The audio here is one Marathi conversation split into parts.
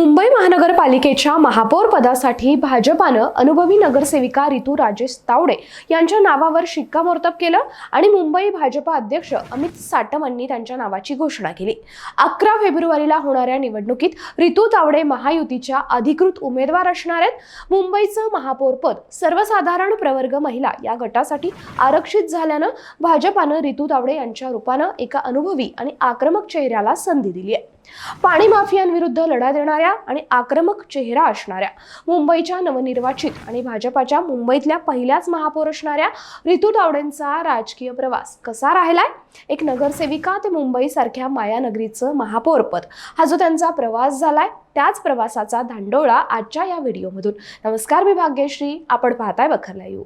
मुंबई महानगरपालिकेच्या महापौर पदासाठी भाजपानं अनुभवी नगरसेविका रितू राजेश तावडे यांच्या नावावर शिक्कामोर्तब केलं आणि मुंबई भाजपा अध्यक्ष अमित साटम यांनी त्यांच्या नावाची घोषणा केली. अकरा फेब्रुवारीला होणाऱ्या निवडणुकीत रितू तावडे महायुतीच्या अधिकृत उमेदवार असणार आहेत. मुंबईचं महापौरपद सर्वसाधारण प्रवर्ग महिला या गटासाठी आरक्षित झाल्यानं भाजपानं रितू तावडे यांच्या रूपानं एका अनुभवी आणि आक्रमक चेहऱ्याला संधी दिली आहे. पाणी माफियांविरुद्ध लढा देणाऱ्या आणि आक्रमक चेहरा असणाऱ्या मुंबईच्या नवनिर्वाचित आणि भाजपाच्या मुंबईतल्या पहिल्याच महापौर असणाऱ्या रितू तावडेंचा राजकीय प्रवास कसा राहिलाय? एक नगरसेविका ते मुंबईसारख्या मायानगरीचं महापौरपद हा जो त्यांचा प्रवास झालाय त्याच प्रवासाचा धांडोळा आजच्या या व्हिडिओमधून. नमस्कार मी भाग्यश्री. आपण पाहताय बखरला येऊ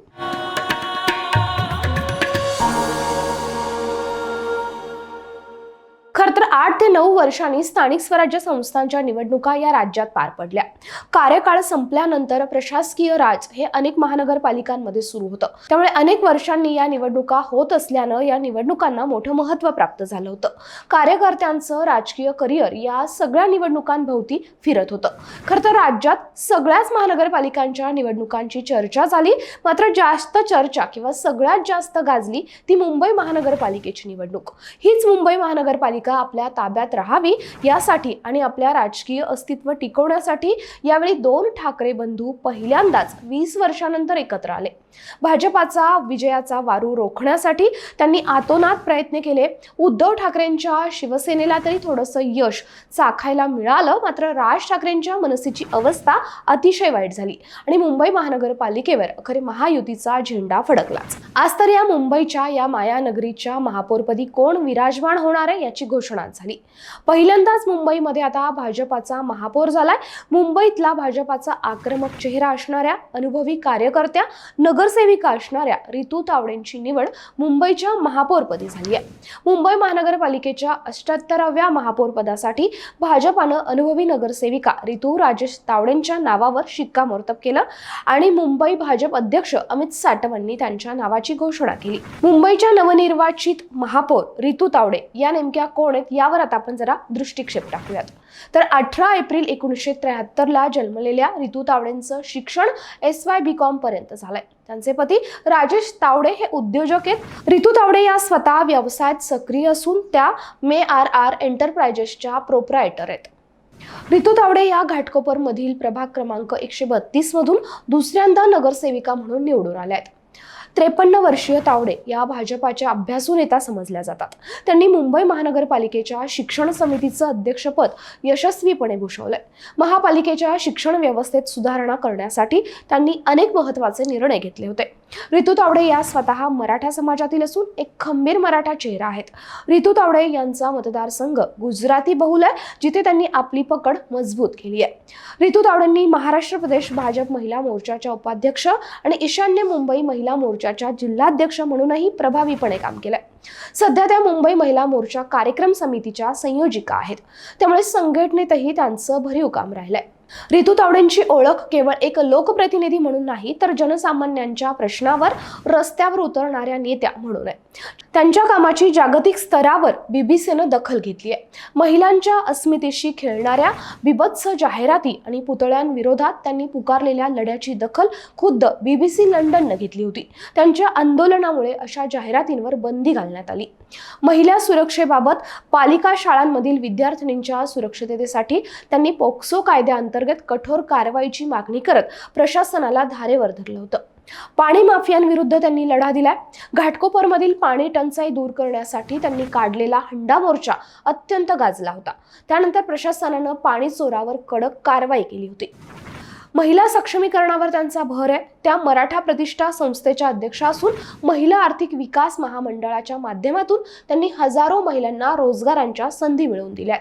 आठ ते नऊ वर्षांनी स्थानिक स्वराज्य संस्थांच्या निवडणुका या राज्यात पार पडल्या. कार्यकाळ संपल्यानंतर प्रशासकीय राज हे अनेक महानगरपालिकांमध्ये सुरू होतं. त्यामुळे अनेक वर्षांनी या निवडणुका होत असल्यानं या निवडणुकांना मोठं महत्त्व प्राप्त झालं होतं. कार्यकर्त्यांचं राजकीय करिअर या सगळ्या निवडणुकांभोवती फिरत होतं. खरं तर राज्यात सगळ्याच महानगरपालिकांच्या निवडणुकांची चर्चा झाली. मात्र जास्त चर्चा किंवा सगळ्यात जास्त गाजली ती मुंबई महानगरपालिकेची निवडणूक. हीच मुंबई महानगरपालिका आपल्या ताब्यात राहावी यासाठी आणि आपल्या राजकीय अस्तित्व टिकवण्यासाठी यावेळी दोन ठाकरे बंधू पहिल्यांदाच वीस वर्षानंतर एकत्र आले. भाजपाचा विजयाचा वारू रोखण्यासाठी त्यांनी आतोनात प्रयत्न केले. उद्धव ठाकरेंच्या शिवसेनेला तरी थोडंसं यश चाखायला मिळालं मात्र राज ठाकरेंच्या मनसेची अवस्था अतिशय वाईट झाली आणि मुंबई महानगरपालिकेवर अखेर महायुतीचा झेंडा फडकलाच. आज तर या मुंबईच्या या मायानगरीच्या महापौरपदी कोण विराजमान होणार आहे याची घोषणा झाली. पहिल्यांदाच मुंबईमध्ये आता भाजपाचा महापौर झालाय. मुंबईतला भाजपाचा आक्रमक चेहरा असणाऱ्या अनुभवी कार्यकर्त्या नगरसेविका असणाऱ्या रितू तावडेंची निवड मुंबईच्या महापौरपदी झाली आहे. मुंबई महानगरपालिकेच्या अष्ट्याहत्तराव्या महापौरपदासाठी भाजपानं अनुभवी नगरसेविका रितू राजेश तावडेंच्या नावावर शिक्कामोर्तब केलं आणि मुंबई भाजप अध्यक्ष अमित साटवांनी त्यांच्या नावाची घोषणा केली. मुंबईच्या नवनिर्वाचित महापौर रितू तावडे या नेमक्या कोण आहेत? या यावर आता आपण जरा दृष्टिक्षेप टाकूयात. तर अठरा एप्रिल एकोणीसशे त्र्याहत्तरला जन्मलेल्या रितू तावडेंचं शिक्षण एस वाय बी कॉम पर्यंत झालंय. त्यांचे पती राजेश तावडे हे उद्योजक आहेत. रितू तावडे या स्वतः व्यवसायात सक्रिय असून त्या मे आर आर एंटरप्राइजेसच्या प्रोप्रायटर आहेत. रितू तावडे या घाटकोपरमधील प्रभाग क्रमांक एकशे बत्तीसमधून दुसऱ्यांदा नगरसेविका म्हणून निवडून आल्या आहेत त्रेपन्न वर्षीय तावडे या भाजपाच्या अभ्यासू नेता समजल्या जातात. त्यांनी मुंबई महानगरपालिकेच्या शिक्षण समितीचं अध्यक्षपद यशस्वीपणे भूषवलंय. महापालिकेच्या शिक्षण व्यवस्थेत सुधारणा करण्यासाठी त्यांनी अनेक महत्त्वाचे निर्णय घेतले होते. रितू तावडे या स्वतः मराठा समाजातील असून एक खंबीर मराठा चेहरा आहेत. रितू तावडे यांचा मतदारसंघ गुजराती बहुल आहे जिथे त्यांनी आपली पकड मजबूत केली आहे. रितू तावडेंनी महाराष्ट्र प्रदेश भाजप महिला मोर्चाच्या उपाध्यक्ष आणि ईशान्य मुंबई महिला मोर्चाच्या जिल्हाध्यक्ष म्हणूनही प्रभावीपणे काम केलंय. सध्या त्या मुंबई महिला मोर्चा कार्यक्रम समितीच्या संयोजिका आहेत. त्यामुळे संघटनेतही त्यांचं भरीव काम राहिलंय. रितू तावडेंची ओळख केवळ एक लोकप्रतिनिधी म्हणून नाही तर जनसामान्यांच्या प्रश्नावर रस्त्यावर उतरणाऱ्या नेत्या म्हणून आहे. त्यांच्या कामाची जागतिक स्तरावर बीबीसीनं दखल घेतली आहे. महिलांच्या अस्मितेशी खेळणाऱ्या बिभत्स जाहिराती आणि पुतळ्यांविरोधात त्यांनी पुकारलेल्या लढ्याची दखल खुद्द बीबीसी लंडननं घेतली होती. त्यांच्या आंदोलनामुळे अशा जाहिरातींवर बंदी घालण्यात आली. महिला सुरक्षेबाबत पालिका शाळांमधील विद्यार्थिनींच्या सुरक्षिततेसाठी त्यांनी पोक्सो कायद्याअंतर्गत कठोर कारवाईची मागणी करत प्रशासनाला धारेवर धरलं होतं. पाणी माफियांविरुद्ध त्यांनी लढा दिलाय. घाटकोपरमधील पाणी टंचाई दूर करण्यासाठी त्यांनी काढलेला हंडा मोर्चा अत्यंत गाजला होता. त्यानंतर प्रशासनानं पाणी चोरावर कडक कारवाई केली होती. महिला सक्षमीकरणावर त्यांचा भर आहे. त्या मराठा प्रतिष्ठा संस्थेच्या अध्यक्षा असून महिला आर्थिक विकास महामंडळाच्या माध्यमातून त्यांनी हजारो महिलांना रोजगारांच्या संधी मिळवून दिल्यात.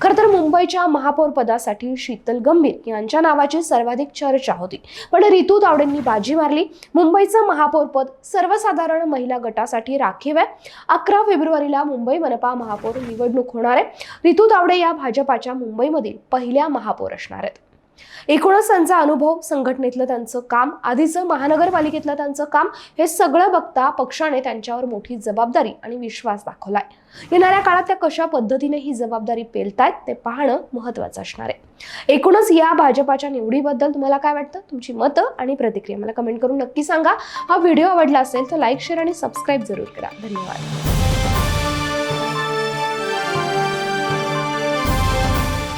खरं तर मुंबईच्या महापौर पदासाठी शीतल गंभीर यांच्या नावाची सर्वाधिक चर्चा होती. पण रितू तावडेंनी बाजी मारली. मुंबईचं महापौर पद सर्वसाधारण महिला गटासाठी राखीव आहे. अकरा फेब्रुवारीला मुंबई मनपा महापौर निवडणूक होणार आहे. रितू तावडे या भाजपाच्या मुंबईमधील पहिल्या महापौर असणार आहेत. एकूणच त्यांचा अनुभव संघटनेतलं त्यांचं काम आधीचं महानगरपालिकेतलं त्यांचं काम हे सगळं बघता पक्षाने त्यांच्यावर मोठी जबाबदारी आणि विश्वास दाखवलाय. येणाऱ्या काळात त्या कशा पद्धतीने ही जबाबदारी पेलतायत ते पाहणं महत्वाचं असणार आहे. एकूणच या भाजपाच्या निवडीबद्दल तुम्हाला काय वाटतं? तुमची मतं आणि प्रतिक्रिया मला कमेंट करून नक्की सांगा. हा व्हिडिओ आवडला असेल तर लाईक शेअर आणि सबस्क्राईब जरूर करा. धन्यवाद.